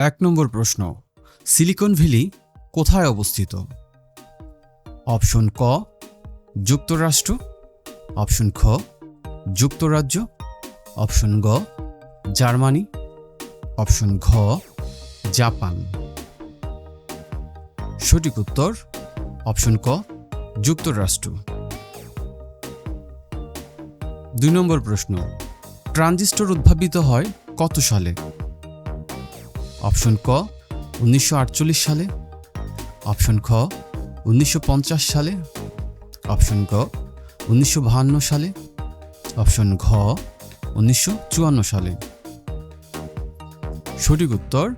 এক নম্বর প্রশ্ন, silicon valley কোথায় অবস্থিত? অপশন ক, যুক্তরাষ্ট্র। অপশন খ, যুক্তরাজ্য। অপশন গ, জার্মানি। অপশন ঘ, জাপান। সঠিক উত্তর, অপশন ক, যুক্তরাষ্ট্র। দুই নম্বর প্রশ্ন, ট্রানজিস্টর উদ্ভাবিত হয় কত সালে? অপশন ক, উনিশশো আটচল্লিশ সালে। অপশন খ, উনিশশো পঞ্চাশ সালে। অপশন গ, উনিশশো সালে। অপশন ঘ, উনিশশো চুয়ান্ন সালে। সঠিক উত্তর,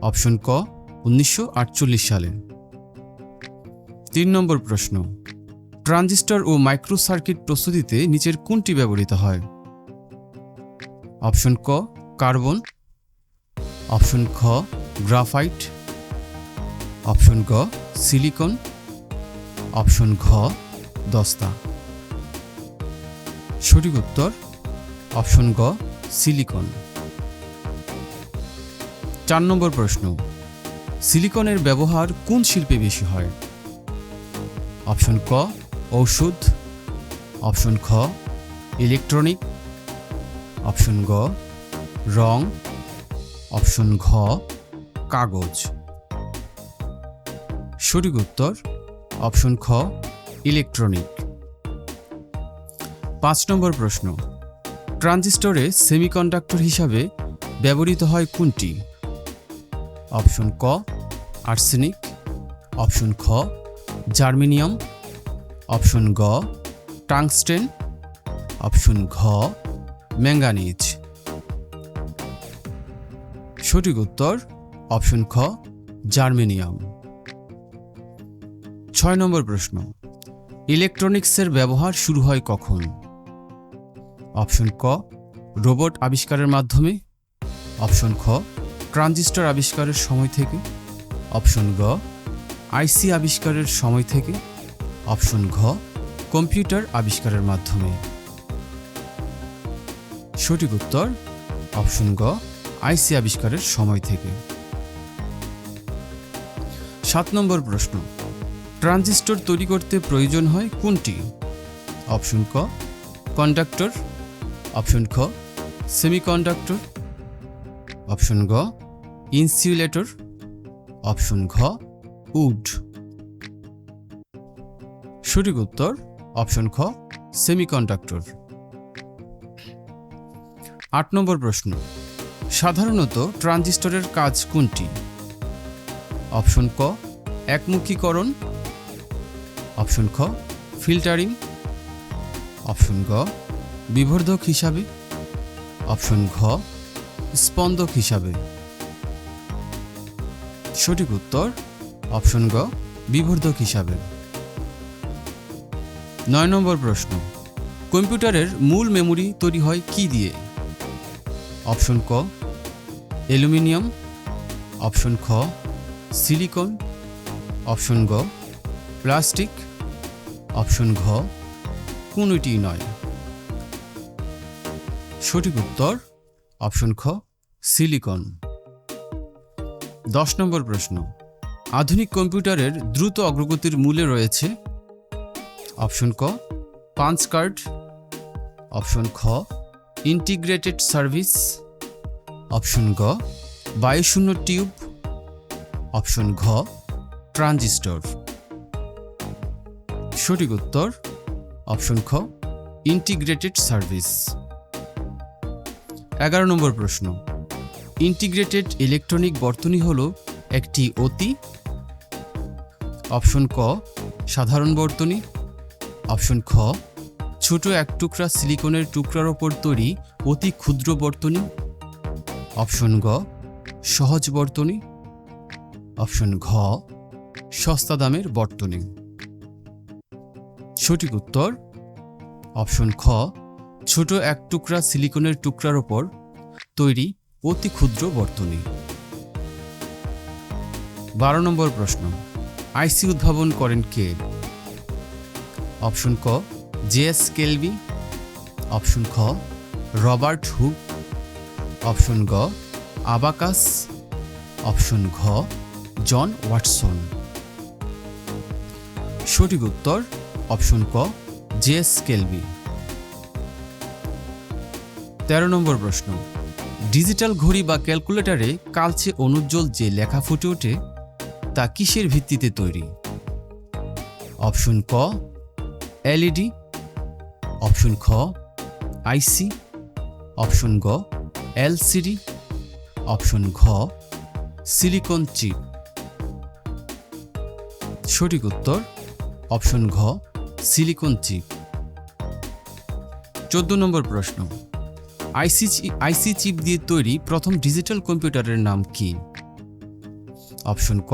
অপশন ক, উনিশশো আটচল্লিশ সালে। তিন নম্বর প্রশ্ন, ট্রানজিস্টর ও মাইক্রো সার্কিট প্রস্তুতিতে নিচের কোনটি ব্যবহৃত হয়? অপশন ক, কার্বন অপশন খ, গ্রাফাইট। অপশন গ, সিলিকন। অপশন ঘ, দস্তা। সঠিক উত্তর, অপশন গ, সিলিকন। চার নম্বর প্রশ্ন, সিলিকনের ব্যবহার কোন শিল্পে বেশি হয়? অপশন ক, ঔষধ। অপশন খ, ইলেকট্রনিক। অপশন গ, রং। অপশন ঘ, কাগজ। সঠিক উত্তর, অপশন খ, ইলেকট্রনিক। পাঁচ নম্বর প্রশ্ন, ট্রানজিস্টরে সেমিকন্ডাক্টর হিসাবে ব্যবহৃত হয় কোনটি? অপশন ক, আর্সেনিক। অপশন খ, জার্মেনিয়াম। অপশন গ, টাংস্টেন। অপশন ঘ, ম্যাঙ্গানিজ। সঠিক উত্তর, অপশন খ, জার্মেনিয়াম। ছয় নম্বর প্রশ্ন, ইলেকট্রনিক্সের ব্যবহার শুরু হয় কখন? অপশন ক, রোবট আবিষ্কারের মাধ্যমে। অপশন খ, ট্রানজিস্টর আবিষ্কারের সময় থেকে। অপশন গ, আইসি আবিষ্কারের সময় থেকে। অপশন ঘ, কম্পিউটার আবিষ্কারের মাধ্যমে। সঠিক উত্তর, অপশন গ আইসি আবিষ্কারের সময় থেকে। সাত নম্বর প্রশ্ন। ট্রানজিস্টর তৈরি করতে প্রয়োজন হয় কোনটি? অপশন ক, কন্ডাক্টর। অপশন খ, সেমিকন্ডাক্টর। অপশন গ, ইনসিউলেটর। অপশন ঘ, উড। সঠিক উত্তর, অপশন খ, সেমিকন্ডাক্টর। আট নম্বর প্রশ্ন। সাধারণত ট্রানজিস্টরের কাজ কোনটি? অপশন ক, একমুখীকরণ। অপশন খ, ফিল্টারিং। অপশন গ, বিবর্ধক হিসাবে। অপশন ঘ, স্পন্দক হিসাবে। সঠিক উত্তর, অপশন গ, বিবর্ধক হিসাবে। নয় নম্বর প্রশ্ন, কম্পিউটারের মূল মেমোরি তৈরি হয় কি দিয়ে? অপশন ক অ্যালুমিনিয়াম, অপশন খ, সিলিকন, অপশন গ, প্লাস্টিক, অপশন ঘ, কোনোটি নয়। সঠিক উত্তর, অপশন খ, সিলিকন। দশ নম্বর প্রশ্ন, আধুনিক কম্পিউটারের দ্রুত অগ্রগতির মূলে রয়েছে, অপশন ক, পাঞ্চ কার্ড, অপশন খ, ইন্টিগ্রেটেড সার্ভিস অপশন গ, বায়ুশূন্য টিউব, অপশন ঘ, ট্রানজিস্টর। সঠিক উত্তর, অপশন খ, ইন্টিগ্রেটেড সার্ভিস। এগারো নম্বর প্রশ্ন, ইন্টিগ্রেটেড ইলেকট্রনিক বর্তনী হল একটি অতি, অপশন ক, সাধারণ বর্তনী, অপশন খ, ছোট এক টুকরা সিলিকনের টুকরার ওপর তৈরি অতি ক্ষুদ্র বর্তনী অপশন গ, সহজ বর্তনী। অপশন ঘ, সস্তা দামের বর্তনী। সঠিক উত্তর, অপশন খ, ছোট এক টুকরা সিলিকনের টুকরার ওপর তৈরি অতি ক্ষুদ্র বর্তনী। বারো নম্বর প্রশ্ন, আইসি উদ্ভাবন করেন কে? অপশন ক জেএস কেলভি। অপশন খ, রবার্ট হুক। অপশন গ, আবাকাস, অপশন ঘ, জন ওয়াটসন। সঠিক উত্তর, অপশন ক জেএস কেলবি তেরো নম্বর প্রশ্ন, ডিজিটাল ঘড়ি বা ক্যালকুলেটরে কালচে অনুজ্জ্বল যে লেখা ফুটে ওঠে, তা কিসের ভিত্তিতে তৈরি? অপশন ক, এলইডি। অপশন খ, আইসি। অপশন গ এলসিডি, অপশন ঘ, সিলিকন চিপ। সঠিক উত্তর, অপশন ঘ, সিলিকন চিপ। চোদ্দ নম্বর প্রশ্ন, আইসি আইসি চিপ দিয়ে তৈরি প্রথম ডিজিটাল কম্পিউটারের নাম কি? অপশন ক,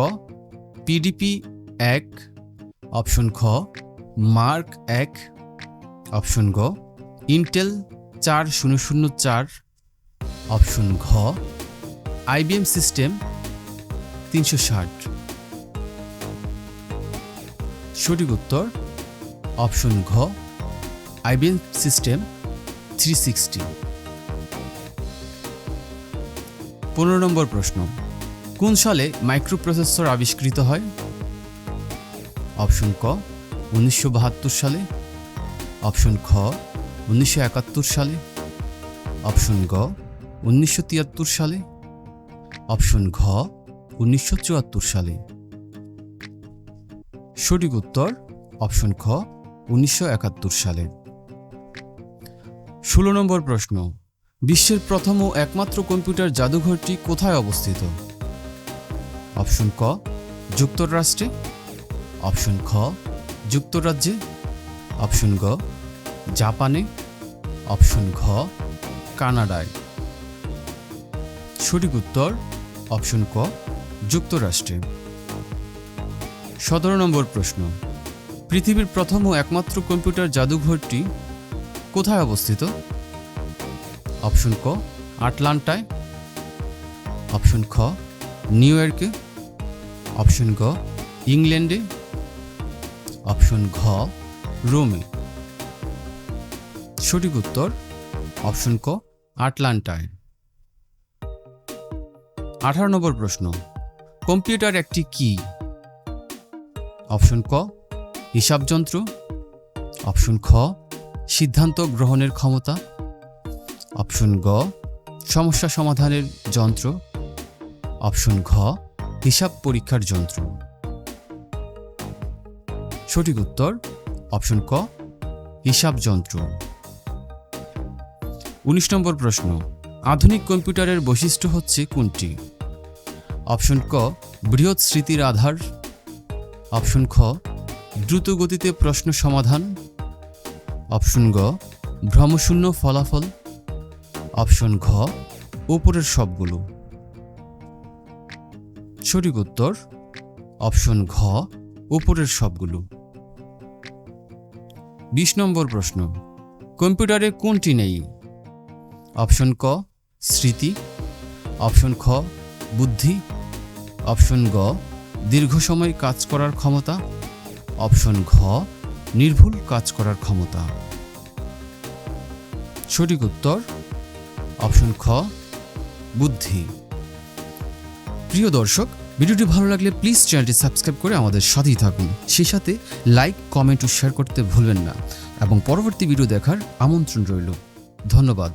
পিডিপি এক, অপশন খ মার্ক এক, অপশন গ, ইন্টেল চার শূন্য শূন্য চার অপশন ঘ আইবিএম সিস্টেম তিনশো ষাট। সঠিক উত্তর, অপশন ঘ আইবিএম সিস্টেম থ্রি সিক্সটি। পনেরো নম্বর প্রশ্ন, কোন সালে মাইক্রোপ্রসেসর আবিষ্কৃত হয়? অপশন ক, উনিশশো বাহাত্তর সালে। অপশন খ, উনিশশো একাত্তর সালে। অপশন গ উনিশশো তিয়াত্তর সালে, অপশন ঘ, উনিশশো চুয়াত্তর সালে। সঠিক উত্তর, অপশন খ উনিশশো একাত্তর সালে। ষোলো নম্বর প্রশ্ন, বিশ্বের প্রথম ও একমাত্র কম্পিউটার জাদুঘরটি কোথায় অবস্থিত? অপশন ক, যুক্তরাষ্ট্রে। অপশন খ যুক্তরাজ্যে। অপশন গ, জাপানে। অপশন ঘ, কানাডায়। সঠিক উত্তর, অপশন ক, যুক্তরাষ্ট্রে। সতেরো নম্বর প্রশ্ন। পৃথিবীর প্রথম ও একমাত্র কম্পিউটার জাদুঘরটি কোথায় অবস্থিত? অপশন ক, আটলান্টায়। অপশন খ, নিউ ইয়র্কে। অপশন গ, ইংল্যান্ডে। অপশন ঘ, রোমে। সঠিক উত্তর, অপশন ক, আটলান্টায়। আঠারো নম্বর প্রশ্ন, কম্পিউটার একটি কি? অপশন ক হিসাবযন্ত্র অপশন খ, সিদ্ধান্ত গ্রহণের ক্ষমতা। অপশন গ, সমস্যা সমাধানের যন্ত্র। অপশন ঘ, হিসাব পরীক্ষার যন্ত্র। সঠিক উত্তর, অপশন ক, হিসাব যন্ত্র। উনিশ নম্বর প্রশ্ন, আধুনিক কম্পিউটারের বৈশিষ্ট্য হচ্ছে কোনটি? অপশন ক, বৃহৎ স্মৃতির আধার। অপশন খ, দ্রুত গতিতে প্রশ্ন সমাধান। অপশন গ, ভ্রমশূন্য ফলাফল। অপশন ঘ, উপরের সবগুলো। সঠিক উত্তর, অপশন ঘ, উপরের সবগুলো। বিশ নম্বর প্রশ্ন, কম্পিউটারে কোনটি নেই? অপশন ক, স্মৃতি। অপশন খ, বুদ্ধি। অপশন গ, দীর্ঘ সময় কাজ করার ক্ষমতা। অপশন ঘ, নির্ভুল কাজ করার ক্ষমতা। সঠিক উত্তর, অপশন খ, বুদ্ধি। প্রিয় দর্শক, ভিডিওটি ভালো লাগলে প্লিজ চ্যানেলটি সাবস্ক্রাইব করে আমাদের সাথেই থাকুন। সেই সাথে লাইক, কমেন্ট ও শেয়ার করতে ভুলবেন না। এবং পরবর্তী ভিডিও দেখার আমন্ত্রণ রইল। ধন্যবাদ।